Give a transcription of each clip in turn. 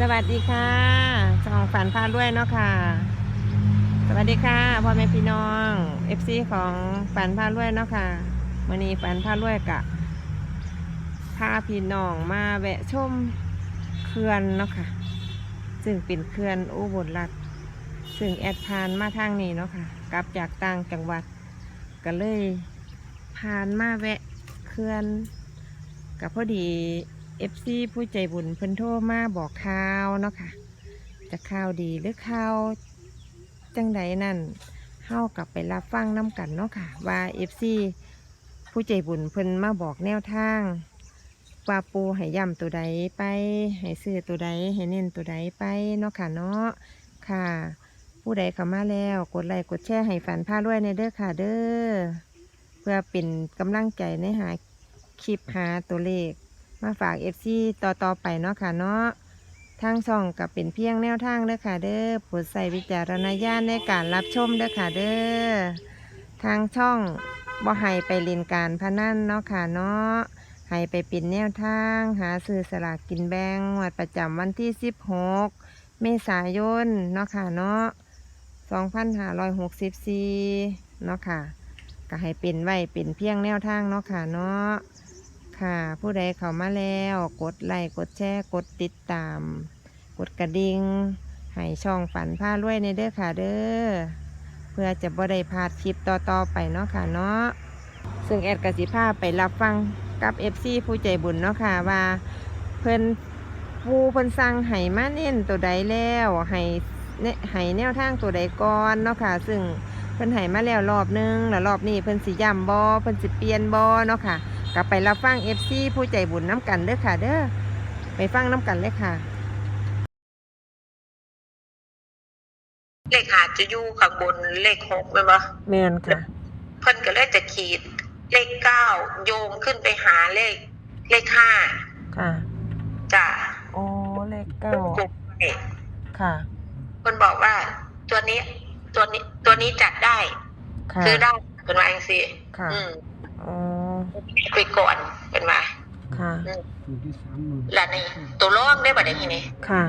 สวัสดีค่ะช่องฝันพาด้วยเนาะค่ะ สวัสดีค่ะพ่อแม่พี่น้องเอฟซีของฝันพาด้วยเนาะค่ะวันนี้ฝันพาด้วยกะพาพี่น้องมาแวะชมเขื่อนเนาะค่ะ ซึ่งเป็นเขื่อนอุบลรัฐซึ่งแอดพานมาทางนี้เนาะค่ะ กลับจากต่างจังหวัดก็เลยผ่านมาแวะเขื่อนกับพอดี เอฟซีผู้ใจบุญเพิ่นโทรมาบอกข่าวเนาะค่ะจะข่าวดีหรือข่าวจังใดนั่นเฮากลับไปรับฟังน้ำกันเนาะค่ะ ว่าเอฟซีผู้ใจบุญเพิ่นมาบอกแนวทางว่าปูให้ย่ำตัวใดไปให้ซื้อตัวใดให้เน้นตัวใดไปเนาะค่ะเนาะค่ะ ผู้ใดเข้ามาแล้วกดไลค์กดแชร์ให้ฝันพาด้วยในเด้อค่ะเด้อเพื่อเป็นกำลังใจในหาคลิปหาตัวเลข มาฝาก FC ต่อต่อไปเนาะค่ะเนาะทางช่องกับเป็นเพียงแนวทางเด้อค่ะเด้อโปรดใส่วิจารณญาณในการรับชมเด้อค่ะเด้อทางช่องบ่ให้ไปเล่นการพนันเนาะค่ะเนาะให้ไปเป็นแนวทาง หาซื้อสลากกินแบงงวดประจำวันที่ 16 เมษายนเนาะค่ะเนาะ2564เนาะค่ะก็ให้เป็นไว้เป็นเพียงแนวทางเนาะค่ะเนาะ ค่ะ ผู้ใดเข้ามาแล้ว กดไลค์กดแชร์กดติดตาม กดกระดิ่งให้ช่องฝันผ้ารวยในเด้อค่ะเด้อเพื่อจะบ่ได้พลาดคลิปต่อๆไปเนาะค่ะเนาะซึ่งแอดกสิภาไปรับฟังกับ FC ผู้ใจบุญเนาะค่ะว่า เพิ่นผู้เพิ่นสั่งให้มาเน้นตัวใดแล้วให้เนให้แนวทางตัวใดก่อนเนาะค่ะ ซึ่งเพิ่นให้มาแล้วรอบนึงแล้วรอบนี้เพิ่นสิย้ำบ่เพิ่นสิเปลี่ยนบ่เนาะค่ะ กลับไปรับฟัง FC ผู้ใจบุญน้ำกันเด้อค่ะ เด้อไปฟังน้ำกันเลยค่ะ เลขหาจะอยู่ข้างบนเลขหกไหมวะแมนค่ะ เพิ่นก็เลยจะขีด เลขเก้าโยงขึ้นไปหาเลข เลขห้าค่ะ จ้ะโอ้เลขเก้า กลุ่มไว้ค่ะ เพิ่นบอกว่า ตัวนี้ ตัวนี้ ตัวนี้จัดได้ ค่ะซื้อได้เป็นว่าจังซี่ค่ะ อืม อ๋อไปก่อนเป็นว่าค่ะอืมแล้วนี่ตัวรองได้บ่ได้ทีนี้ค่ะ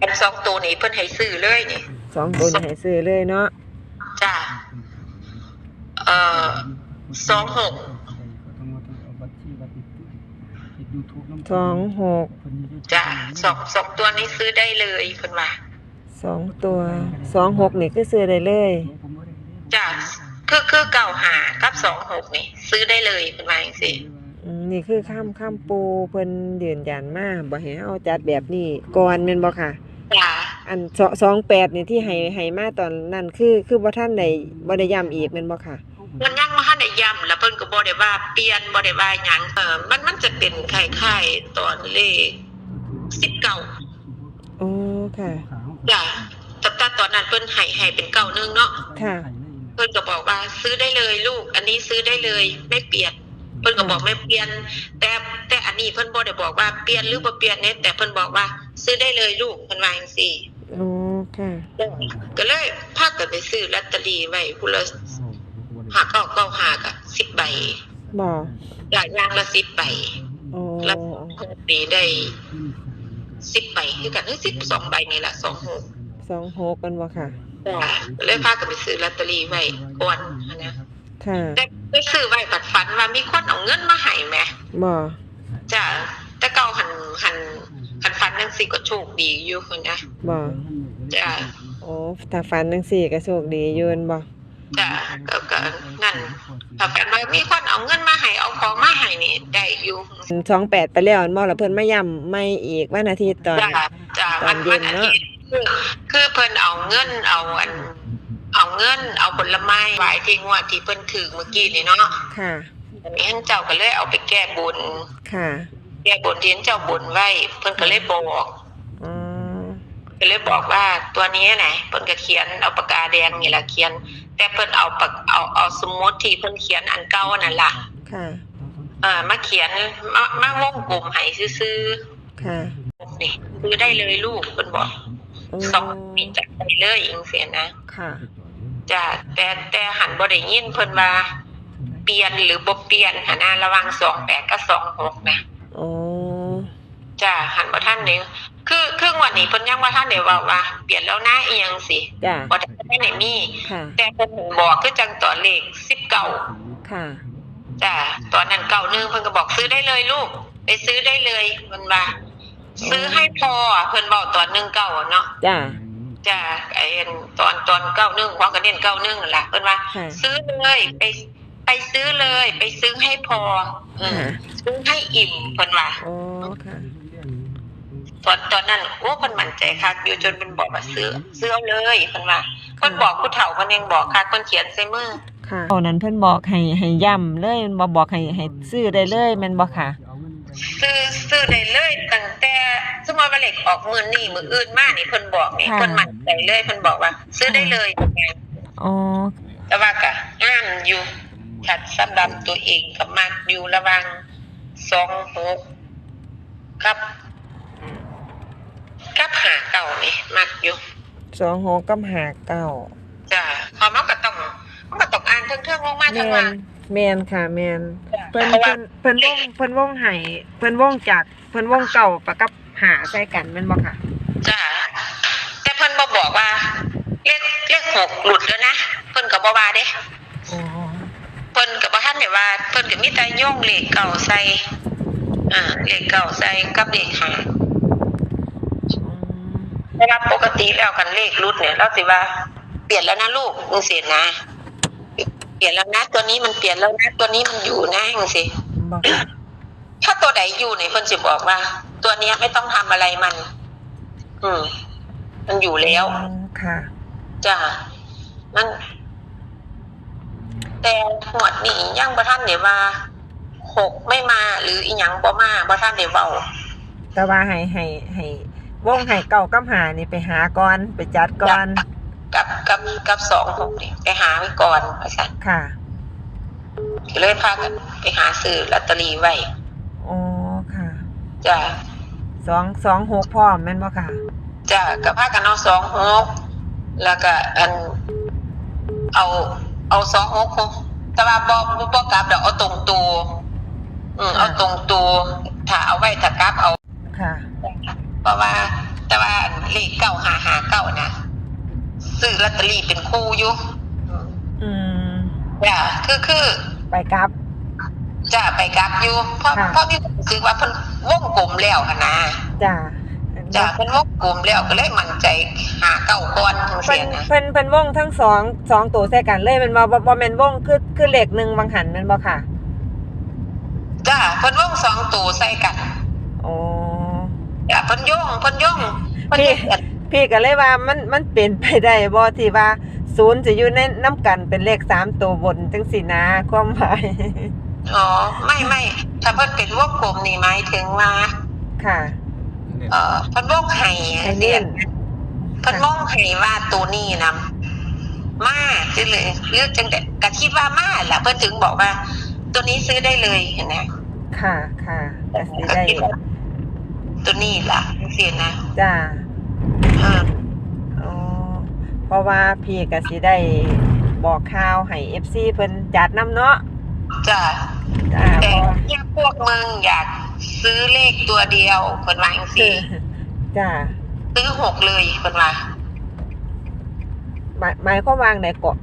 อันสองตัวนี้เพิ่นให้ซื้อเลยนี่สองตัวนี้ให้ซื้อเลยเนาะจ้ะเอ่อสองหกสองหกจ้ะสองสองตัวนี้ซื้อได้เลยเพิ่นว่าสองตัวสองหกนี่คือซื้อได้เลยจ้ะคือคือเก่าหากับสองหกนี่ ซื้อได้เลยเป็นว่าอย่างสิอืมนี่คือข้ามข้ามปูเพิ่นยืนยันมาบ่ให้เอาจัดแบบนี้ก่อนแม่นบ่ค่ะ จ้ะอันสองแปดนี่ที่ให้ให้มาตอนนั้นคือคือบ่ท่านได้บ่ได้ย้ำอีกแม่นบ่ค่ะ มันยังว่าได้ย้ำแล้วเพิ่นก็บ่ได้ว่าเปลี่ยนบ่ได้ว่าหยังเออมันมันจะเป็นคล้ายๆตอนเลขสิบเก้าอ๋อค่ะ จ้ะแต่แต่ตอนนั้นเพิ่นให้ให้เป็นเก้าหนึงเนาะ ค่ะเพิ่นก็บอกว่าซื้อได้เลยลูก อันนี้ซื้อได้เลย ไม่เปลี่ยนเพิ่นก็บอกไม่เปลี่ยน แต่แต่อันนี้เพิ่นบ่ได้บอกว่าเปลี่ยนหรือบ่เปลี่ยนเนี่ยแต่เพิ่นบอกว่า ซื้อได้เลยลูกเพิ่นว่าจังซี่อ๋อค่ะก็เลยพากันไปซื้อลอตเตอรี่ไว้ผู้ละหาเก้าเก้าหากะสิบใบบ่หลายอย่างละสิบใบอ๋อแล้วปีได้สิบใบคือกันสิบสองใบนี่แหละสองหกสองหกกันบ่ค่ะ ก็เลยพากันไปซื้อลอตเตอรี่ไว้ก่อนนะค่ะแต่ไปซื้อไว้ปัดฝันว่ามีคนเอาเงินมาให้แหมบ่จ้ะแต่เก่าหันหันหันฝันจังซี่ก็โชคดีอยู่คนนะบ่จ้ะโอ้ถ้าฝันจังซี่ก็โชคดีอยืนบ่จ้ะก็ก็นั่นถ้าฝันว่ามีคนเอาเงินมาให้เอาของมาให้นี่ได้อยู่สองแปดไปแล้วอันบ่แล้วเพิ่นมาย้ำไม่อีกวันอาทิตย์ตอน จ้าจ้าตอวันนเย็วันนอาเนอะทิตย์ คือคือเพิ่นเอาเงินเอาอัน เอาเงินเอาผลไม้ไว้ที่งวดที่เพิ่นถือเมื่อกี้นี่เนาะค่ะอันนี้ท่านเจ้าก็เลยเอาไปแก้บนค่ะ แก้บนที่ท่านเจ้าบนไว้ เพิ่นก็เลยบอกอ๋อก็เลยบอกว่าตัวนี้ไหนเพิ่นก็เขียนเอาปากกาแดงนี่ล่ะเขียน แต่เพิ่นเอาปากเอาเอาสมุดที่เพิ่นเขียนอันเก่านั่นล่ะค่ะเอ่อมาเขียนมามาวงกลมให้ซื่อค่ะ ๆนี่ซื้อได้เลยลูกเพิ่นบอกอ๋อ สองปีจัดไปเลยอิงเสียนะค่ะจ้ะแต่แต่หันบ่ได้ยินเพิ่นว่าเปลี่ยนหรือบ่เปลี่ยนหันนะระหวัง28กับ26นะอ๋อจ้ะหันบ่ทันนี่คือคืองวดนี้เพิ่นยังว่าท่านได้เว้าว่าเปลี่ยนแล้วนะอีหยังสิจ้าบ่ได้ได้มีค่ะแต่เพิ่นบอกคือจังตัวเลข19ค่ะจ้ะตอนนั้นเก่านึงเพิ่นก็บอกซื้อได้เลยลูกไปซื้อได้เลยมันว่า ซื้อให้พออะเพิ่นบอกตอนหนึงเก่าอะเนาะจ้า จ้ะไอ้อันตอนตอนเก้าหนึงของกระเด็นเก้าหนึงนั่นล่ะเพิ่นว่า ค่ะซื้อเลยไปไปซื้อเลย ไปซื้อให้พออืมค่ะ ซื้อให้อิ่มเพิ่นว่า โอ้ค่ะ ตอนตอนนั้นโอ้เพิ่นมั่นใจคักอยู่จนเพิ่นบอกว่าซื้อซื้อเอาเลยเพิ่นว่าเพิ่นบอกผู้เฒ่าเพิ่นยังบอกคักเพิ่นเขียนใส่มือค่ะตอนนั้นเพิ่นบอกให้ให้ย่ำเลยบ่บอกให้ให้ซื้อได้เลยแม่นบ่ค่ะ ซื้อซื้อได้เลยตั้งแต่สมมติว่าเลขออกมื้อนี้มื้ออื่นมานี่เพิ่นบอกนี่ค่ะ เพิ่นมั่นใจเลยเพิ่นบอกว่า ซื้อได้เลยไงอ๋อ แต่ว่าก็ห้ามอยู่ขัดสำหรับตัวเองก็มักอยู่ระหวังสองหกกับกับหาเก่านี่มักอยู่ สองหกกับหาเก้าจ้ะพอมันก็ต้องมันก็ต้องอ่านเทิงๆลงมาแมทั้งว่าน แมนค่ะ แมนเพิ่นเพราะว่าเพิ่นเพิ่นวงเพิ่นวงไห้เพิ่นวงจากเพิ่นวงเก่าปะกับหาใส่กันแม่นบ่ค่ะจ้ะแต่เพิ่นบ่บอกว่าเลขเลขหกหลุดแล้วนะเพิ่นก็บ่ว่าเด้อ๋อเพิ่นก็บ่ทันได้ว่าเพิ่นก็มีแต่โยงเลขเก่าใส่อ่าเลขเก่าใส่กับเลขหาอืมแต่ว่าปกติแล้วกันเลขรุดเนี่ยเราสิว่า เปลี่ยนแล้วนะลูกมึงเสียนะ เปลี่ยนแล้วนะตัวนี้มันเปลี่ยนแล้วนะตัวนี้มันอยู่นะจังซี่บ่ค่ะถ้าตัวใดอยู่เนี่ยเพิ่นสิบอกว่า ตัวเนี้ยไม่ต้องทำอะไรมัน อืม มันอยู่แล้วอ๋อค่ะจ้ะมันแต่หวดนี้ยังบ่ทันได้ว่าหกไม่มา หรืออีหยังบ่มาบ่ทันได้เว้าแต่ว่าให้ให้ให้วงให้เก่ากับหานี่ไปหาก่อนไปจัดก่อน กับกับกับสองหกนี่ไปหาไว้ก่อนว่าซั่นค่ะก็เลยพากันไปหาซื้อลอตเตอรี่ไว้อ๋อค่ะจ้ะสองสองหกพร้อมแม่นบ่ค่ะจ้ะก็พากันเอาสองหกแล้วก็อัน เอา เอาสองหกแต่ว่าบ่บ่บ่กลับดอกเอาตรงตัวอืมเอาตรงตัวถ้าเอาไว้ถ้ากลับเอาค่ะเพราะว่า แต่ว่าเลขเก้าหาหาเก้านะ ซื้อลอตเตอรี่เป็นคู่อยู่อืมอืมจ้ะคือคือไปกลับจะไปกลับอยู่ เพราะค่ะเพราะมีความรู้สึกว่าเพิ่นวงกลมแล้วหั่นนะจ้าจ้ะเพิ่นวงกลมแล้วก็เลยมั่นใจหาเก้าก่อนจังเพิ่ซี่นนะเพิ่นเพิ่นวงทั้งสองสองตัวใส่กันเลยแมันบ่บ่บ่แม่นวงคือคือเลขหนึ่งบางหันแม่นบ่ค่ะจ้ะเพิ่นวงสองตัวใส่กัน อ๋อจ้ะเพิ่นโยงเพิ่นโยงเพิ่นพี่เฮ็ด พี่ก็เลยว่ามันมันเป็นไปได้บ่ที่ว่าศูนย์จะอยู่ในน้ำกันเป็นเลขสามตัวบนจังสินะความหมายอ๋อไม่ไม่ถ้าเพิ่นเป็นวงกลมนี่หมายถึงว่าค่ะเอ่อเพิ่นวงให้ให้เน้นเพิ่นวงให้ว่าตัวนี้นะมาจังเลยหรือจังได๋ก็คิดว่ามาล่ะเพิ่นถึงบอกว่า ตัวนี้ซื้อได้เลยเห็นไหมค่ะค่ะก็สิก็ได้คิดว่าตัวนี้ล่ะจังซี่นะจ้า เอออ๋อเพราะว่าพี่ก็สิได้บอกข่าวให้ FC เพิ่นจัดนำเนาะจ้ะจ้าเพแต่ราะว่าเนี่ยพวกมึงอยากซื้อเลขตัวเดียวเพิ่นว่าจังคืซี่อจ้าซื้อหกเลยเพิ่นว่าหมายหมายความว่าไงเกาะ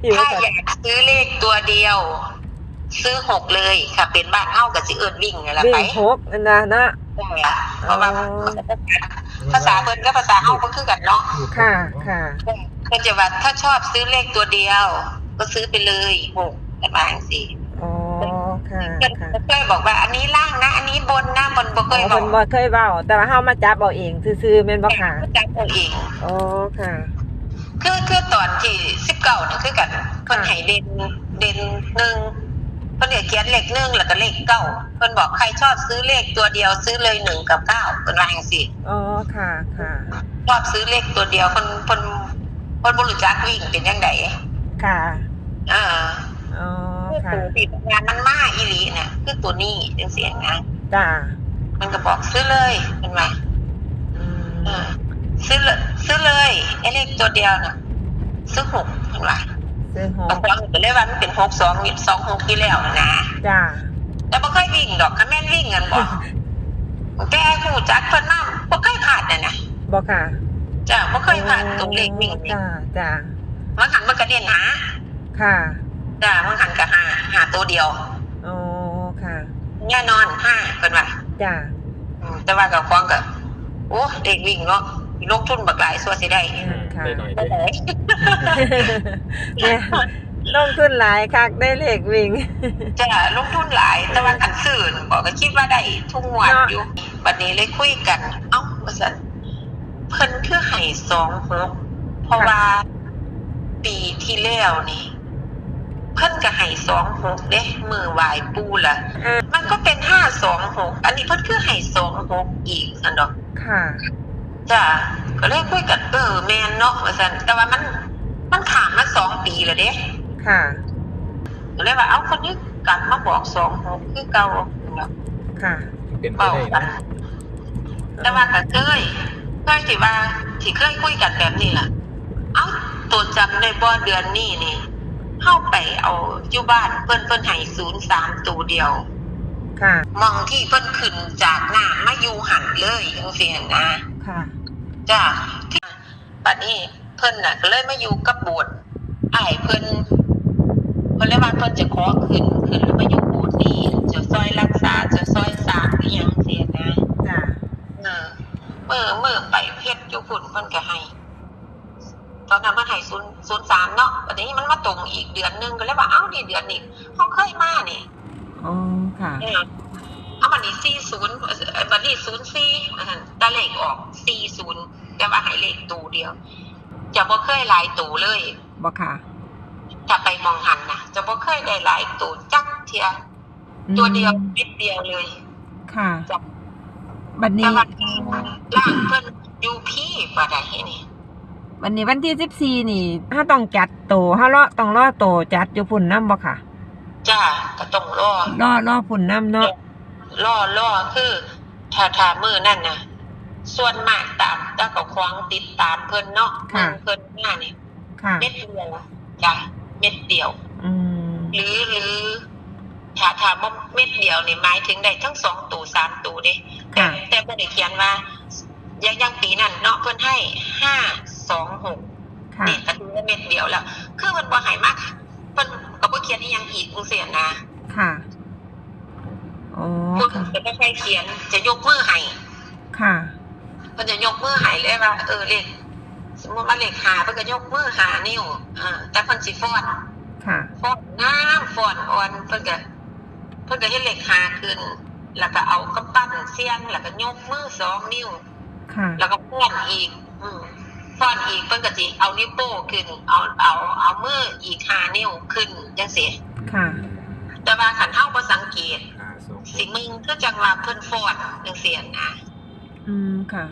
พี่ถ้าว่าอยากซื้อเลขตัวเดียว ซื้อหกเลยค่ะเป็นบ้านเฮากับสิเอิ้นวิ่งนี่แหละวิ่ไปงหกนั่นนะนะได้อะเพราะว่าอ๋อ ภาษาเพิ่นกับภาษาเฮาก็คือกันเนาะค่ะ ค่ะ เพิ่นจะว่าถ้าชอบซื้อเลขตัวเดียว ก็ซื้อไปเลยหกประมาณสี่อ๋อ ค่ะ เพิ่นค่ะเคยบอกว่าอันนี้ล่างนะ อันนี้บนนะบนบ่เคอ๋อยบอเพิ่กนบ่เคยเว้าแต่ว่าเฮามาจับเอาเองซื่อๆแม่นบ่ค่ะจำเอาเองอ๋อค่ะ คือคือตอนที่สิบเก้านี่คือกันเพิ่นให้เด่นเด่นหนึ่งเพิ่นก็เขียนเลขหนึ่งแล้วก็เลขเก้าเพิ่นบอกใครชอบซื้อเลขตัวเดียวซื้อเลยหนึ่งกับเก้าเพิ่นว่าจังซี่อ๋อค่ะค่ะชอบซื้อเลขตัวเดียวเพิ่นเพิ่นเพิ่นบ่รู้จักวิ่งเป็นจังไดค่ะอ่าอ๋อคือค่ะตัวที่งานมันมาอีหลีน่ะคือตัวนี้จังซี่นะจ้ามันก็บอกซื้อเลยเพิ่นว่าอืเอมอซื้อเลยซื้อเลยไอ้เลขตัวเดียวน่ะซื้อหกเพิ่นว่า ซื้อหบากงคนก็เลยว่ามันเป็นหกสองสองหกที่แล้วนะ จ้าแต่บ่เคยวิ่งดอกคันแม่นวิ่งกันบ่แกหูจักเพิ่นมาบ่เคยผ่านน่ะนะบ่ค่ะจ้ะบ่เคยผ่านตรงเลขวิ่งนี่จ้าจ้ามันหันมันก็เด่นหาค่ะจ้ะมันหันก็หาหาตัวเดียวอ๋อค่ะแน่นอนห้าเพิ่นว่าจ้าอืมแต่ว่ากับควางก็โอ้เด็กวิ่งเนาะลงทุนบักหลายส่วนสิได้อืม ค่ะได้หน่อยได้เด้ไหนเนี่ยลงทุนหลายคักได้เลขวิ่ง จะลงทุนหลายแต่ว่าคันซื้อบอกก็คิดว่าได้ทุกงวดเนาะ อยู่บัดนี้เลยคุยกัน เอ้าว่าซั่นเพิ่นคือให้สองหกเพราะว่าปีที่แล้วนี่ เพิ่นก็ให้สองหกเด้มือไหวายปูล่ะอ่า มันก็เป็นห้าสองหกอันนี้เพิ่นคือให้สองหกอีกสันดอก ค่ะ จ้ะ ก็เลยคุยกันเออแมนเนาะว่าซั่นแต่ว่ามัน มันผ่านมาสองปีแล้วเด้ค่ะก็เลยว่าเอ้าคนนี้กลับมาบอกสองหกคือเก่าเนาะค่ะเป็นไปเป่าได้กันะนแต่ว่าก็เคยเคยสิว่าที่เคยคุยกันแบบนี้ล่ะ เอ้าตัวจำได้บ่เดือนนี้นี่เข้าไปเอาอยู่บ้านเพิ่นเพิ่นให้ศูนย์สามตัวเดียว ค่ะ มองที่เพิ่นขึ้นจากหน้ามาอยู่หันเลยจังซี่นะค่ะ จ้าที่ปัดนี้เพิ่นน่ะก็เลยมาอยู่กับโบสถ์อ้ายเพิ่นเพิ่นเลยว่าเพิ่นจะขอขึ้นขึ้นแล้วมาอยู่โบสถ์นี้จะซอยรักษาจะซอยสร้างอีหยังเสียนะจ้าเออเมื่อเมื่อไปเพชรอยู่พุ่นเพิ่นก็ให้ตอนนั้นมันให้ศูนย์ศูนย์สามเนาะปัดนี้มันมาตรงอีกเดือนหนึงก็เลยว่าเอ้านี่เดือนนี้เฮาเคยมานี่อ๋อค่ะเออเอาบัดนี้สี่ศูนย์บัดนี้ศูนย์สี่ แต่เลขออกสี่ศูนย์แต่ว่าให้เลขตัวเดียว จะบ่เคยหลายตัวเลยบ่ค่ะถ้าไปมองหันนะจะบ่เคยได้หลายตัวจักเทีย ตัวเดียวนิดเดียวเลย ค่ะจ้ะบัดแต่นี้ว่าล่างเพิ่นอยู่พี่บ่ได้นี่บัดนี้วันที่สิบสี่นี่ถ้าต้องจัดโตถ้าเลาะต้องรอโตจัดอยู่พุ่นน้ำบ่ค่ะ จ้าก็ต้องรอรอรอพุ่นน้ำเนาะรอรอคือ ถ้าถ้ามือนั่นน่ะส่วนมากตามตาก็ควางติดตามเพิ่นเนาะมือเพิ่นหน้านี่ค่ะ เม็ดเดียวจ้ะเม็ดเดียว อืม หรือหรือถ้าถามว่าเม็ดเดียวนี่หมายถึงได้ทั้งสองตูสามตูเด้แต่ค่ะ แต่บ่ได้เขียนว่าอย่างอย่างปีนั้นเนาะเพิ่นให้ห้าสองหก ค่ะนี่ก็ถือว่าเม็ดเดียวแล้ว คือเพิ่นบ่ให้มากเพิ่นก็บ่เขียนอีหยังอีกจังซี่นะ ค่ะ อ๋อเพิ่นค่ะก็บ่ใช่เขียน จะยกมือให้ค่ะเพิ่นจะยกมือให้เลยว่าเออเลขสมมุติว่าเลขหาเพิ่นก็ยกมือหานิ้วอ่าแต่เพิ่นสิฟ้อนค่ะฟอนงามฟอนอ่อนเพิ่นก็เพิ่นก็เฮ็ดเหล็กหาขึ้น แล้วก็เอากำปั้นเสียงแล้วก็ยกมือสองนิ้ว ค่ะ แล้วก็ฟ้อนอีก อืมฟ้อนอีกเพิ่นก็สิเอานิ้วโป้งขึ้น เอา เอา เอามืออีกห้านิ้วขึ้นจังซี่ค่ะ แต่ว่าคันเฮาบ่สังเกต ห้าสองหสิกมึงคือจังว่าเพิ่นฟ้อนจังซี่นะอืมค่ะ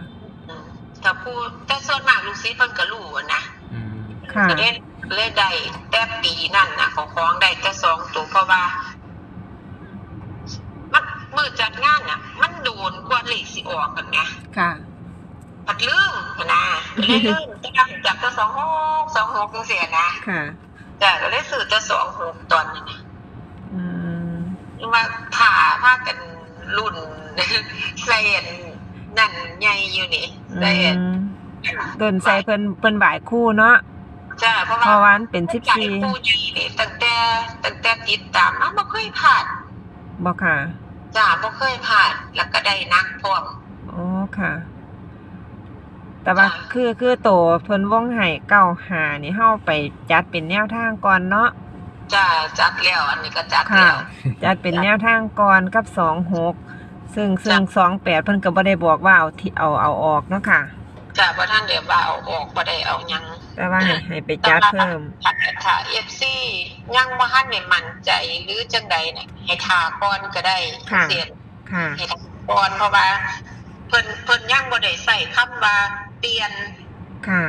อืมถ้าผู้แต่ส่วนมากลูกศิษย์เพิ่นก็รู้อะนะอืมค่ะ ก็ได้เลยได้แต่ปีนั่นน่ะของของได้แต่สองตัวเพราะว่า มันมือจัดงานน่ะ มันโดนกว่าเลขสิออกกันไงค่ะ ผัดลืมนะเลยลืมแต่ก็จับแต่สองหกสองหกจังเสียนะค่ะแต่ก็เลยสื่อแต่สองหกตอนนั้นนะ อืม ว่าผ่าผ้ากันรุ่นใส่อันนั่นใหญ่อยู่นี่อืใส่อันมต้นใส่เพิ่นเพิ่นบ่ายคู่เนาะจ้าเพราะเพราะว่าว่ามันเป็นสิบจ่ายสี่ผู้ใหญ่นี่ตั้งแต่ตั้งแต่ติดตามมาบ่เคยผ่านบ่ค่ะจ้าบ่เคยผ่านแล้วก็ได้นักพร้อมอ๋อค่ะแต่ว่าจ้ะคือคือโตเพิ่นวงไห้เก้าหานี่เฮาไปจัดเป็นแนวทางก่อนเนาะ จ้าจัดแล้ว อันนี้ก็จัดค่ะแล้ว จัดเป็นแนวทางก่อนกับสองหกซึ่งซึ่งจ้ะสองแปดเพิ่นก็บ่ได้บอกว่าเอาที่เอาเอาออกเนาะค่ะ จ้าบ่ท่านเดี๋ยวว่าเอาออกบ่ได้เอาหยัง แต่ว่าให้ให้ไปจัดเพิ่ม ถ้าถ้า FC ยังบ่ทันได้มั่นใจหรือจังใดน่ะให้ทาก่อนก็ได้ค่ะ เสียนค่ะ ให้ทาก่อนเพราะว่า เพิ่นเพิ่นยังบ่ได้ใส่คำว่าเปลี่ยนค่ะ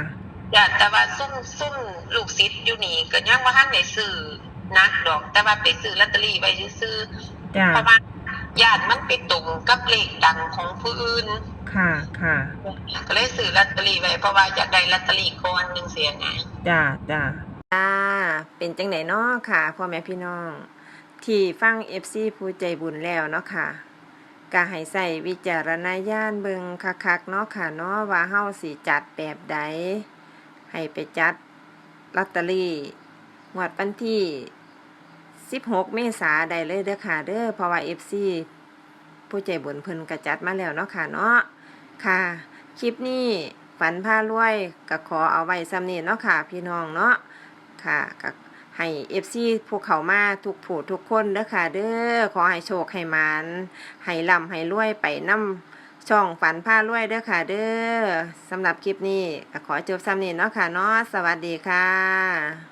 จ้ะแต่ว่าซุ่มซุ่มลูกศิษย์อยู่นี่ก็ยังบ่ทันได้ซื้อ นักดอก แต่ว่าไปซื้อลอตเตอรี่ไว้ซื่อๆจ้าเพราะว่าญาติมันไปตรงกับเลขดังของผู้อื่น ค่ะ ค่ะ ก็เลยซื้อลอตเตอรี่ไว้เพราะว่าอยากได้ลอตเตอรี่ก่อนหนึงเสียไงจ้าจ้าจ้าเป็นจังไหนเนาะค่ะพ่อแม่พี่น้อง ที่ฟัง FC ผู้ใจบุญแล้วเนาะค่ะก็ให้ใส่วิจารณญาณเบิงคักๆเนาะค่ะเนาะว่าเฮาสิจัดแบบใดให้ไปจัดลอตเตอรี่งวดวันที่ 16 เมษาได้เลยเด้อค่ะเด้อเพราะว่า FC ผู้ใจบุญเพิ่นกระจัดมาแล้วเนาะค่ะเนาะค่ะ คลิปนี้ฝันผ้ารวยก็ขอเอาไว้ซ้ำนี้เนาะค่ะ พี่น้องเนาะค่ะก็ให้ FC พวกเขามาทุกผู้ทุกคนเด้อค่ะเด้อขอให้โชคให้มานให้ร่ำให้รวยไปนำช่องฝันผ้ารวยเด้อค่ะเด้อสำหรับคลิปนี้ก็ขอจบซ้ำนี้เนาะค่ะเนาะสวัสดีค่ะ